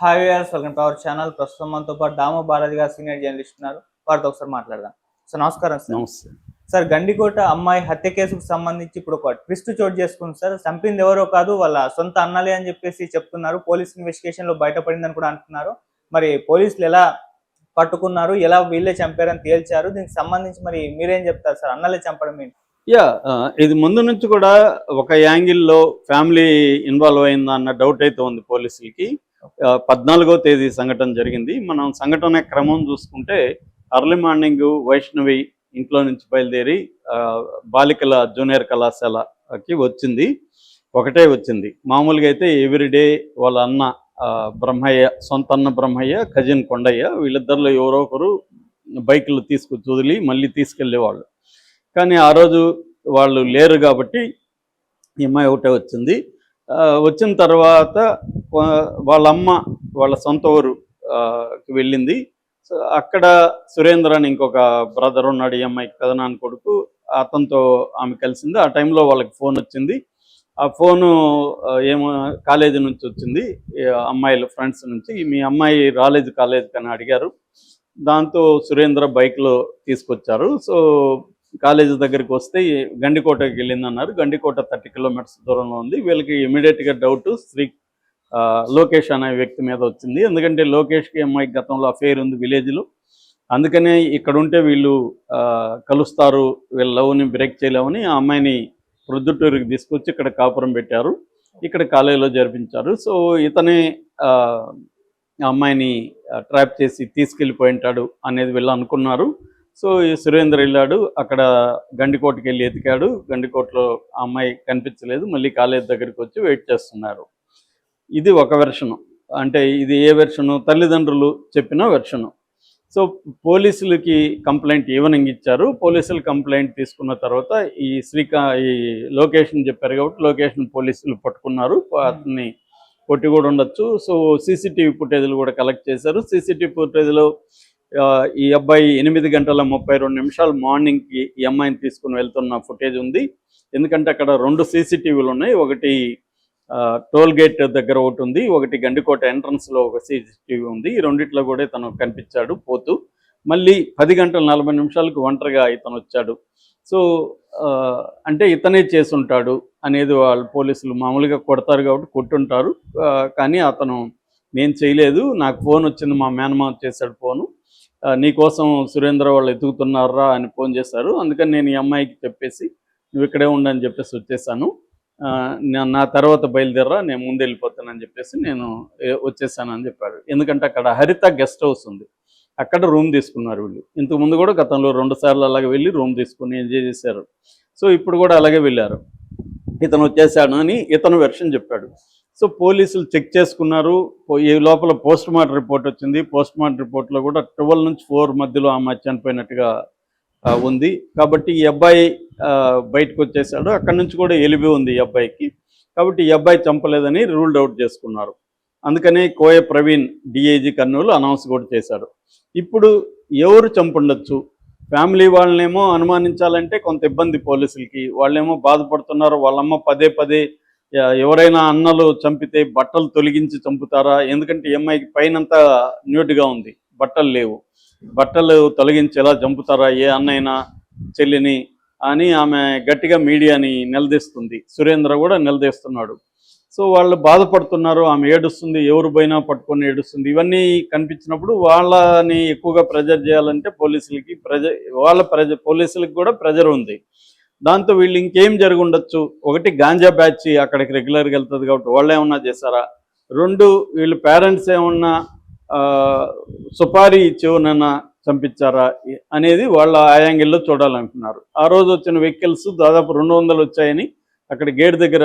Hi viewers welcome to our channel ప్రస్తుతం మనతో పాటు దామో భారతి గారు సీనియర్ జర్నలిస్ట్ ఉన్నారు. వారితో ఒకసారి మాట్లాడదాం. సార్ నమస్కారం సార్ నమస్తే. సార్ గండికోట అమ్మాయి హత్య కేసుకు సంబంధించి ఇప్పుడు ఒక ట్విస్ట్ చోటు చేసుకుంది సార్ చంపింది ఎవరో కాదు వాళ్ళ సొంత అన్నలే అని చెప్పేసి చెప్తున్నారు. పోలీస్ ఇన్వెస్టిగేషన్లో బయటపడిందని కూడా అంటున్నారు. మరి పోలీసులు ఎలా పట్టుకున్నారు ఎలా వీళ్ళే చంపారని తేల్చారు? దీనికి సంబంధించి మరి మీరేం చెప్తారు సార్ అన్నలే చంపడం ఏంటి? యా ఇది ముందు నుంచి కూడా ఒక యాంగిల్లో ఫ్యామిలీ ఇన్వాల్వ్ అయిందా అన్న డౌట్ అయితే ఉంది పోలీసులకి. పద్నాలుగో తేదీ సంఘటన జరిగింది. మనం సంఘటన క్రమం చూసుకుంటే అర్లీ మార్నింగ్ వైష్ణవి ఇంట్లో నుంచి బయలుదేరి బాలికల జూనియర్ కళాశాలకి వచ్చింది. ఒకటే వచ్చింది. మామూలుగా అయితే ఎవ్రీడే వాళ్ళ అన్న బ్రహ్మయ్య సొంత అన్న బ్రహ్మయ్య కజిన్ కొండయ్య వీళ్ళిద్దరిలో ఎవరో ఒకరు బైకులు తీసుకొచ్చి వదిలి మళ్ళీ తీసుకెళ్ళేవాళ్ళు కానీ ఆ రోజు వాళ్ళు లేరు కాబట్టి ఈ అమ్మాయి ఒకటే వచ్చింది. వచ్చిన తర్వాత వాళ్ళ అమ్మ వాళ్ళ సొంత ఊరు కి వెళ్ళింది. సో అక్కడ సురేంద్ర అని ఇంకొక బ్రదర్ ఉన్నాడు ఈ అమ్మాయికి పెదనాన్న కొడుకు అతనితో ఆమె కలిసింది. ఆ టైంలో వాళ్ళకి ఫోన్ వచ్చింది. ఆ ఫోను ఏమో కాలేజీ నుంచి వచ్చింది. అమ్మాయిలు అమ్మాయిల ఫ్రెండ్స్ నుంచి. మీ అమ్మాయి రాలేదు కాలేజీకి అని అడిగారు. దాంతో సురేంద్ర బైక్లో తీసుకొచ్చారు. సో కాలేజీ దగ్గరికి వస్తే గండికోటకి వెళ్ళింది అన్నారు గండికోట థర్టీ కిలోమీటర్స్ దూరంలో ఉంది. వీళ్ళకి ఇమీడియట్గా డౌట్ శ్రీ లోకేష్ అనే వ్యక్తి మీద వచ్చింది. ఎందుకంటే లోకేష్కి అమ్మాయి గతంలో అఫేర్ ఉంది విలేజ్లో. అందుకనే ఇక్కడ ఉంటే వీళ్ళు ఆ, కలుస్తారు వీళ్ళ లవ్ని బ్రేక్ చేయలేమని ఆ అమ్మాయిని ప్రొద్దుటూరుకి తీసుకొచ్చి ఇక్కడ కాపురం పెట్టారు. ఇక్కడ కాలేజీలో జరిపించారు. సో ఇతనే ఆ, అమ్మాయిని ట్రాప్ చేసి తీసుకెళ్ళిపోయి ఉంటాడు అనేది వీళ్ళు అనుకున్నారు. సో ఈ సురేంద్ర వెళ్ళాడు అక్కడ గండికోటకి వెళ్ళి ఎతికాడు. గండికోటలో ఆ అమ్మాయి కనిపించలేదు మళ్ళీ కాలేజ్ దగ్గరికి వచ్చి వెయిట్ చేస్తున్నారు. ఇది ఒక వెర్షను. అంటే ఇది ఏ వెర్షను? తల్లిదండ్రులు చెప్పిన వెర్షను. సో పోలీసులకి కంప్లైంట్ ఈవెనింగ్ ఇచ్చారు. పోలీసులు కంప్లైంట్ తీసుకున్న తర్వాత ఈ శ్రీకా ఈ లొకేషన్ చెప్పారు కాబట్టి లొకేషన్ పోలీసులు పట్టుకున్నారు. అతన్ని కొట్టి కూడా ఉండొచ్చు. సో సీసీటీవీ ఫుటేజ్లు కూడా కలెక్ట్ చేశారు. సీసీటీవీ ఫుటేజ్లో ఈ అబ్బాయి ఎనిమిది గంటల ముప్పై రెండు నిమిషాలు మార్నింగ్కి ఈ అమ్మాయిని తీసుకుని వెళ్తున్న ఫుటేజ్ ఉంది. ఎందుకంటే అక్కడ రెండు సీసీటీవీలు ఉన్నాయి. ఒకటి ఆ, టోల్ గేట్ దగ్గర ఒకటి ఉంది. ఒకటి గండికోట ఎంట్రన్స్లో ఒక సీసీటీవీ ఉంది. ఈ రెండిట్లో కూడా తను కనిపించాడు పోతూ. మళ్ళీ పది గంటల నలభై నిమిషాలకు ఒంటరిగా ఇతను వచ్చాడు. సో ఆ, అంటే ఇతనే చేసుంటాడు అనేది వాళ్ళు పోలీసులు మామూలుగా కొడతారు కాబట్టి కొట్టుంటారు. కానీ అతను నేను చేయలేదు. నాకు ఫోన్ వచ్చింది. మా మేనమామ చేశాడు ఫోను. నీకోసం సురేంద్ర వాళ్ళు ఎదుగుతున్నారా అని ఫోన్ చేశారు. అందుకని నేను ఈ అమ్మాయికి చెప్పేసి నువ్వు ఇక్కడే ఉండని చెప్పేసి వచ్చేసాను. ఆ, నా- తర్వాత బయలుదేరరా నేను ముందు వెళ్ళిపోతానని చెప్పేసి నేను వచ్చేసాను అని చెప్పాడు. ఎందుకంటే అక్కడ హరిత గెస్ట్ హౌస్ ఉంది. అక్కడ రూమ్ తీసుకున్నారు వీళ్ళు. ఇంతకు ముందు కూడా గతంలో రెండు సార్లు అలాగే వెళ్ళి రూమ్ తీసుకుని ఎంజాయ్ చేశారు. సో ఇప్పుడు కూడా అలాగే వెళ్ళారు. ఇతను వచ్చేసాడు అని ఇతను వెర్షన్ చెప్పాడు. సో పోలీసులు చెక్ చేసుకున్నారు. ఈ లోపల పోస్ట్ మార్టం రిపోర్ట్ వచ్చింది. పోస్ట్ మార్టం రిపోర్ట్లో కూడా ట్వెల్వ్ నుంచి ఫోర్ మధ్యలో ఆమె చనిపోయినట్టుగా ఉంది. కాబట్టి ఈ అబ్బాయి బయటకు వచ్చేసాడు అక్కడి నుంచి కూడా ఎలిబి ఉంది ఈ అబ్బాయికి. కాబట్టి ఈ అబ్బాయి చంపలేదని రూల్డ్ అవుట్ చేసుకున్నారు. అందుకనే కోయ ప్రవీణ్ డిఐజీ కర్నూలు అనౌన్స్ కూడా చేశాడు. ఇప్పుడు ఎవరు చంపుండొచ్చు? ఫ్యామిలీ వాళ్ళనేమో అనుమానించాలంటే కొంత ఇబ్బంది పోలీసులకి. వాళ్ళేమో బాధపడుతున్నారు. వాళ్ళమ్మ పదే పదే ఎవరైనా అన్నలు చంపితే బట్టలు తొలగించి చంపుతారా? ఎందుకంటే ఈ పైనంతా న్యూట్గా ఉంది. బట్టలు లేవు. బట్టలు తొలగించి ఎలా చంపుతారా? ఏ అన్నైనా చెల్లిని అని ఆమె గట్టిగా మీడియాని నిలదీస్తుంది. సురేంద్ర కూడా నిలదీస్తున్నాడు. సో వాళ్ళు బాధపడుతున్నారు. ఆమె ఏడుస్తుంది. ఎవరు పోయినా పట్టుకొని ఏడుస్తుంది. ఇవన్నీ కనిపించినప్పుడు వాళ్ళని ఎక్కువగా ప్రెజర్ చేయాలంటే పోలీసులకి ప్రెజర్ వాళ్ళ ప్రెజర్ పోలీసులకు కూడా ప్రెజర్ ఉంది. దాంతో వీళ్ళు ఇంకేం జరుగుండొచ్చు? ఉండొచ్చు ఒకటి గాంజా బ్యాచ్ అక్కడికి రెగ్యులర్గా వెళ్తుంది కాబట్టి వాళ్ళు ఏమన్నా చేస్తారా రెండు వీళ్ళు పేరెంట్స్ ఏమన్నా ఆ, సుపారీ ఇచ్చేవనన్నా చంపించారా? అనేది వాళ్ళ ఆ యాంగిల్లో చూడాలనుకున్నారు ఆ రోజు వచ్చిన వెహికల్స్ దాదాపు రెండు వందలు వచ్చాయని అక్కడ గేట్ దగ్గర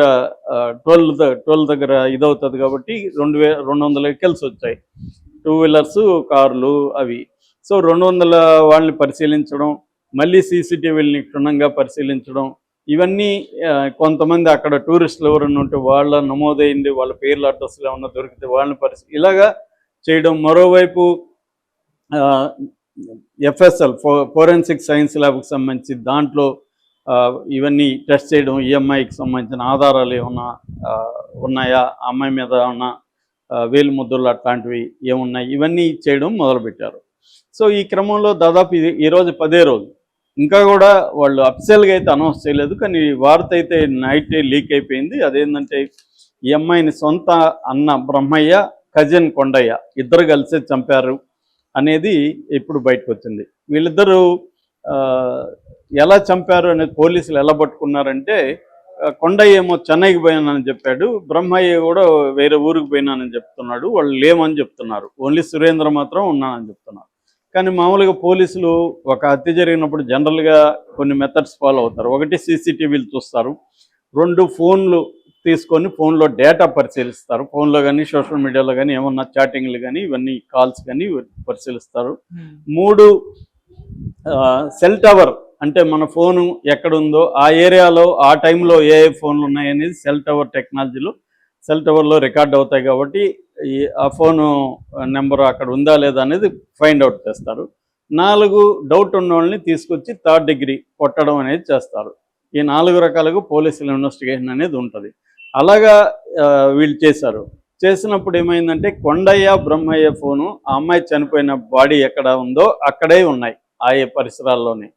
టోల్ టోల్ దగ్గర ఇదవుతుంది కాబట్టి రెండు వే రెండు వందల వెహికల్స్ వచ్చాయి. టూ వీలర్స్ కార్లు అవి. సో రెండు వందల వాళ్ళని పరిశీలించడం మళ్ళీ సీసీటీవీలని క్షుణ్ణంగా పరిశీలించడం ఇవన్నీ కొంతమంది అక్కడ టూరిస్టులు ఎవరైనా ఉంటే వాళ్ళ నమోదైంది వాళ్ళ పేర్ల అడ్రస్లు ఏమన్నా దొరికితే వాళ్ళని పరిశీ ఇలాగా చేయడం. మరోవైపు ఎఫ్ఎస్ఎల్ ఫో ఫోరెన్సిక్ సైన్స్ ల్యాబ్కి సంబంధించి దాంట్లో ఇవన్నీ టెస్ట్ చేయడం ఈఎంఐకి సంబంధించిన ఆధారాలు ఏమన్నా ఉన్నాయా? అమ్మాయి మీద ఏమన్నా వేలు ముద్దులు అట్లాంటివి ఏమున్నాయి? ఇవన్నీ చేయడం మొదలుపెట్టారు. సో ఈ క్రమంలో దాదాపు ఇది ఈరోజు పదే రోజు. ఇంకా కూడా వాళ్ళు అఫిషియల్గా అయితే అనౌన్స్ చేయలేదు కానీ వార్త అయితే నైట్ లీక్ అయిపోయింది. అదేంటంటే ఈ అమ్మాయిని సొంత అన్న బ్రహ్మయ్య కజిన్ కొండయ్య ఇద్దరు కలిసే చంపారు అనేది ఇప్పుడు బయటకు వచ్చింది. వీళ్ళిద్దరూ ఎలా చంపారు అనేది పోలీసులు ఎలా పట్టుకున్నారంటే కొండయ్య ఏమో చెన్నైకి పోయానని చెప్పాడు బ్రహ్మయ్య కూడా వేరే ఊరికి పోయినానని చెప్తున్నాడు వాళ్ళు లేమని చెప్తున్నారు. ఓన్లీ సురేంద్ర మాత్రం ఉన్నానని చెప్తున్నారు. కానీ మామూలుగా పోలీసులు ఒక హత్య జరిగినప్పుడు జనరల్గా కొన్ని మెథడ్స్ ఫాలో అవుతారు. ఒకటి సీసీటీవీలు చూస్తారు. రెండు ఫోన్లు తీసుకొని ఫోన్లో డేటా పరిశీలిస్తారు. ఫోన్లో కానీ సోషల్ మీడియాలో కానీ ఏమన్నా చాటింగ్లు కానీ ఇవన్నీ కాల్స్ కానీ పరిశీలిస్తారు. మూడు సెల్ టవర్ అంటే మన ఫోను ఎక్కడుందో ఆ ఏరియాలో ఆ టైంలో ఏ ఏ ఫోన్లు ఉన్నాయనేది సెల్ టవర్ టెక్నాలజీలో సెల్ టవర్లో రికార్డ్ అవుతాయి కాబట్టి ఈ ఆ ఫోను నెంబర్ అక్కడ ఉందా లేదా అనేది ఫైండ్ అవుట్ చేస్తారు. నాలుగు డౌట్ ఉన్న వాళ్ళని తీసుకొచ్చి థర్డ్ డిగ్రీ కొట్టడం అనేది చేస్తారు. ఈ నాలుగు రకాలుగా పోలీసుల ఇన్వెస్టిగేషన్ అనేది ఉంటుంది. అలాగా వీళ్ళు చేశారు. చేసినప్పుడు ఏమైందంటే కొండయ్య బ్రహ్మయ్య ఫోను ఆ అమ్మాయి చనిపోయిన బాడీ ఎక్కడ ఉందో అక్కడే ఉన్నాయి ఆ ఏ పరిసరాల్లోనే.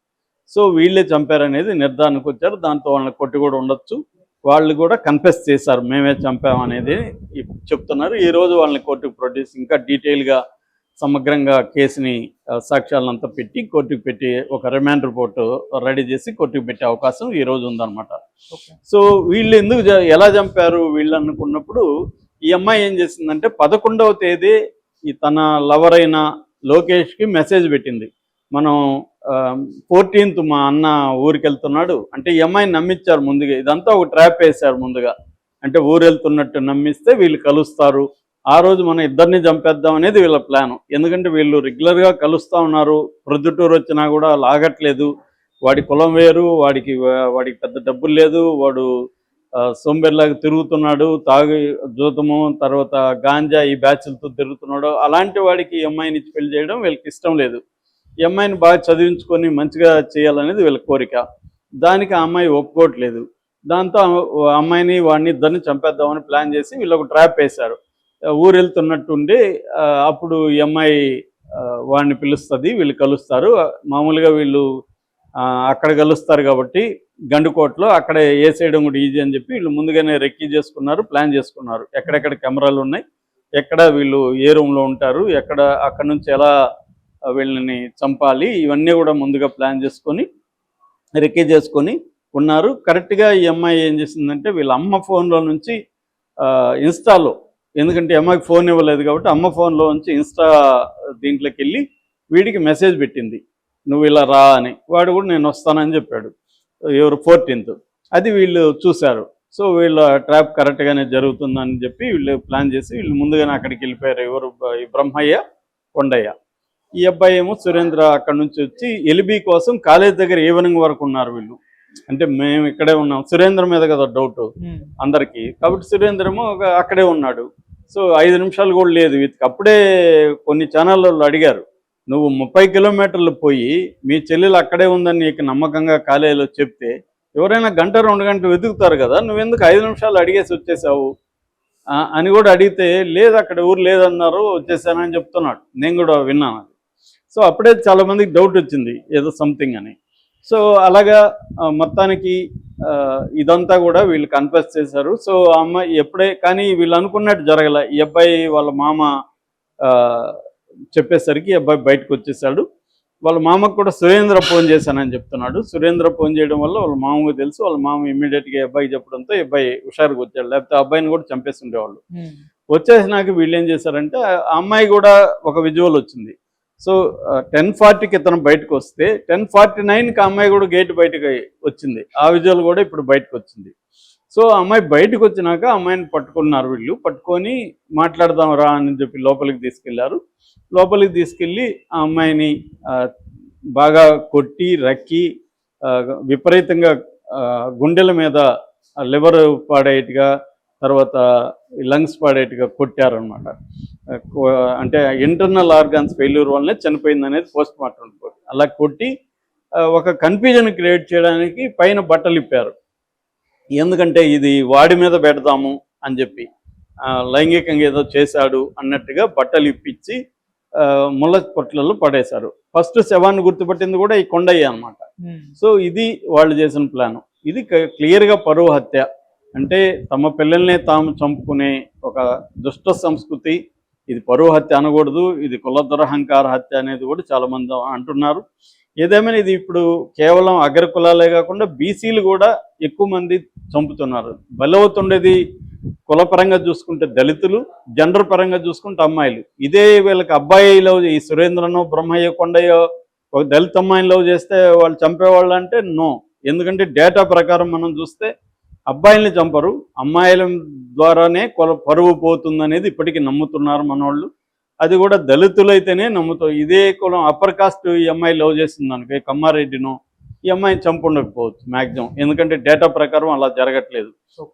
సో వీళ్ళే చంపారనేది నిర్ధారణకు వచ్చారు. దాంతో వాళ్ళని కొట్టి కూడా ఉండొచ్చు. వాళ్ళు కూడా కన్ఫెస్ చేశారు మేమే చంపాం అనేది చెప్తున్నారు. ఈ రోజు వాళ్ళని కోర్టుకు ప్రొడ్యూస్ ఇంకా డీటెయిల్గా సమగ్రంగా కేసుని సాక్ష్యాలంతా పెట్టి కోర్టుకు పెట్టి ఒక రిమాండ్ రిపోర్ట్ రెడీ చేసి కోర్టుకు పెట్టే అవకాశం ఈ రోజు ఉందన్నమాట. సో వీళ్ళు ఎందుకు ఎలా చంపారు వీళ్ళు అనుకున్నప్పుడు ఈ అమ్మాయి ఏం చేసిందంటే పదకొండవ తేదీ ఈ తన లవర్ అయిన లోకేష్కి మెసేజ్ పెట్టింది. మనం ఫోర్టీన్త్ మా అన్న ఊరికి వెళ్తున్నాడు అంటే ఈ అమ్మాయిని నమ్మించారు ముందుగా. ఇదంతా ఒక ట్రాప్ వేశారు ముందుగా. అంటే ఊరు వెళ్తున్నట్టు నమ్మిస్తే వీళ్ళు కలుస్తారు. ఆ రోజు మనం ఇద్దరిని చంపేద్దాం అనేది వీళ్ళ ప్లాన్. ఎందుకంటే వీళ్ళు రెగ్యులర్గా కలుస్తూ ఉన్నారు. ప్రొద్దుటూరు వచ్చినా కూడా లాగట్లేదు. వాడి కులం వేరు వాడికి వాడికి పెద్ద డబ్బులు లేదు. వాడు సోంబెర్లాగా తిరుగుతున్నాడు. తాగి జూతము తర్వాత గాంజా ఈ బ్యాచ్లతో తిరుగుతున్నాడు. అలాంటి వాడికి అమ్మాయిని ఇచ్చి పెళ్ళి చేయడం వీళ్ళకి ఇష్టం లేదు. ఈ అమ్మాయిని బాగా చదివించుకొని మంచిగా చేయాలనేది వీళ్ళ కోరిక. దానికి ఆ అమ్మాయి ఒప్పుకోవట్లేదు. దాంతో అమ్మాయిని వాడిని ఇద్దరిని చంపేద్దామని ప్లాన్ చేసి వీళ్ళు ఒక ట్రాప్ వేశారు. ఊరు వెళ్తున్నట్టుండి అప్పుడు ఈ అమ్మాయి వాడిని పిలుస్తుంది వీళ్ళు కలుస్తారు. మామూలుగా వీళ్ళు అక్కడ కలుస్తారు కాబట్టి గండుకోటలో అక్కడ వేసేయడం కూడా ఈజీ అని చెప్పి వీళ్ళు ముందుగానే రెక్కీ చేసుకున్నారు ప్లాన్ చేసుకున్నారు. ఎక్కడెక్కడ కెమెరాలు ఉన్నాయి ఎక్కడ వీళ్ళు ఏ రూమ్లో ఉంటారు ఎక్కడ అక్కడ నుంచి ఎలా వీళ్ళని చంపాలి. ఇవన్నీ కూడా ముందుగా ప్లాన్ చేసుకొని రెక్కీ చేసుకొని ఉన్నారు. కరెక్ట్గా ఈ అమ్మాయి ఏం చేసిందంటే వీళ్ళ అమ్మ ఫోన్లో నుంచి ఇన్స్టాలో ఎందుకంటే అమ్మాయికి ఫోన్ ఇవ్వలేదు కాబట్టి అమ్మ ఫోన్లో నుంచి ఇన్స్టా దీంట్లోకి వెళ్ళి వీడికి మెసేజ్ పెట్టింది. నువ్వు ఇలా రా అని. వాడు కూడా నేను వస్తానని చెప్పాడు. ఎవరు? ఫోర్టీన్త్. అది వీళ్ళు చూశారు. సో వీళ్ళ ట్రాప్ కరెక్ట్గానే జరుగుతుందని చెప్పి వీళ్ళు ప్లాన్ చేసి వీళ్ళు ముందుగానే అక్కడికి వెళ్ళిపోయారు. ఎవరు? ఈ బ్రహ్మయ్య కొండయ్య. ఈ అబ్బాయి ఏమో సురేంద్ర అక్కడ నుంచి వచ్చి ఎలిబి కోసం కాలేజ్ దగ్గర ఈవినింగ్ వరకు ఉన్నారు వీళ్ళు. అంటే మేము ఇక్కడే ఉన్నాం. సురేంద్ర మీద కదా డౌట్ అందరికీ. కాబట్టి సురేంద్రము అక్కడే ఉన్నాడు. సో ఐదు నిమిషాలు కూడా లేదు. వీటికి అప్పుడే కొన్ని ఛానళ్ళు అడిగారు. నువ్వు ముప్పై కిలోమీటర్లు పోయి మీ చెల్లెలు అక్కడే ఉందని నీకు నమ్మకంగా కాలేజీలో చెప్తే ఎవరైనా గంట రెండు గంటలు వెతుకుతారు కదా నువ్వెందుకు ఐదు నిమిషాలు అడిగేసి వచ్చేసావు? అని కూడా అడిగితే లేదు అక్కడ ఊరు లేదన్నారు వచ్చేసానని చెప్తున్నాడు. నేను కూడా విన్నాను అది. సో అప్పుడే చాలా మందికి డౌట్ వచ్చింది ఏదో సంథింగ్ అని. సో అలాగా మొత్తానికి ఇదంతా కూడా వీళ్ళు కన్ఫెస్ చేశారు. సో అమ్మాయి ఎప్పుడే కానీ వీళ్ళు అనుకున్నట్టు జరగల. ఈ అబ్బాయి వాళ్ళ మామ చెప్పేసరికి ఈ అబ్బాయి బయటకు వచ్చేసాడు. వాళ్ళ మామకు కూడా సురేంద్ర ఫోన్ చేశానని చెప్తున్నాడు. సురేంద్ర ఫోన్ చేయడం వల్ల వాళ్ళ మామకు తెలుసు. వాళ్ళ మామ ఇమ్మీడియట్గా అబ్బాయి చెప్పడంతో అబ్బాయి హుషారుగా వచ్చాడు. లేకపోతే అబ్బాయిని కూడా చంపేసి ఉండేవాళ్ళు వచ్చేసినాక వీళ్ళు ఏం చేశారంటే ఆ అమ్మాయి కూడా ఒక విజువల్ వచ్చింది. సో టెన్ ఫార్టీకి ఇతను బయటకు వస్తే టెన్ ఫార్టీ నైన్కి అమ్మాయి కూడా గేట్ బయటకు వచ్చింది. ఆ విజువల్ కూడా ఇప్పుడు బయటకు వచ్చింది సో అమ్మాయి బయటకు వచ్చినాక అమ్మాయిని పట్టుకున్నారు వీళ్ళు. పట్టుకొని మాట్లాడదాం రా అని చెప్పి లోపలికి తీసుకెళ్ళారు. లోపలికి తీసుకెళ్ళి ఆ అమ్మాయిని బాగా కొట్టి రక్కి విపరీతంగా గుండెల మీద లివర్ పాడేట్టుగా తర్వాత లంగ్స్ పాడేట్టుగా కొట్టారనమాట అంటే ఇంటర్నల్ ఆర్గాన్స్ ఫెయిల్యూర్ వల్లనే చనిపోయింది అనేది పోస్ట్ మార్టం రిపోర్ట్ అలా కొట్టి ఒక కన్ఫ్యూజన్ క్రియేట్ చేయడానికి పైన బట్టలు ఇప్పారు. ఎందుకంటే ఇది వాడి మీద పెడదాము అని చెప్పి లైంగికంగా ఏదో చేశాడు అన్నట్టుగా బట్టలు ఇప్పించి ముళ్ళ పొట్లలో పడేశారు. ఫస్ట్ శవాన్ని గుర్తుపట్టింది కూడా ఈ కొండయ్య అన్నమాట. సో ఇది వాళ్ళు చేసిన ప్లాన్ ఇది క్లియర్గా పరువు హత్య. అంటే తమ పిల్లల్నే తాము చంపుకునే ఒక దుష్ట సంస్కృతి ఇది పరువు హత్య అనకూడదు ఇది కుల దురహంకార హత్య అనేది కూడా చాలా మంది అంటున్నారు. ఏదేమైనా ఇది ఇప్పుడు కేవలం అగ్ర కులాలే కాకుండా బీసీలు కూడా ఎక్కువ మంది చంపుతున్నారు. బలవుతుండేది కులపరంగా చూసుకుంటే దళితులు జెండర్ పరంగా చూసుకుంటే అమ్మాయిలు. ఇదే వీళ్ళకి అబ్బాయిలో ఈ సురేంద్రనో బ్రహ్మయ్య కొండయ్యో ఒక దళిత అమ్మాయిని లవ్ చేస్తే వాళ్ళు చంపేవాళ్ళు అంటే నో. ఎందుకంటే డేటా ప్రకారం మనం చూస్తే అబ్బాయిల్ని చంపరు అమ్మాయిల ద్వారానే కొల పరువు పోతుందనేది ఇప్పటికీ నమ్ముతున్నారు మనోళ్ళు. అది కూడా దళితులైతేనే నమ్ముతారు ఇదే కులం అప్పర్ కాస్ట్ ఈ అమ్మాయి లవ్ చేస్తుంది అనుకో ఈ కమ్మారెడ్డినో ఈ అమ్మాయిని చంపుండకపోవచ్చు మ్యాక్సిమం ఎందుకంటే డేటా ప్రకారం అలా జరగట్లేదు.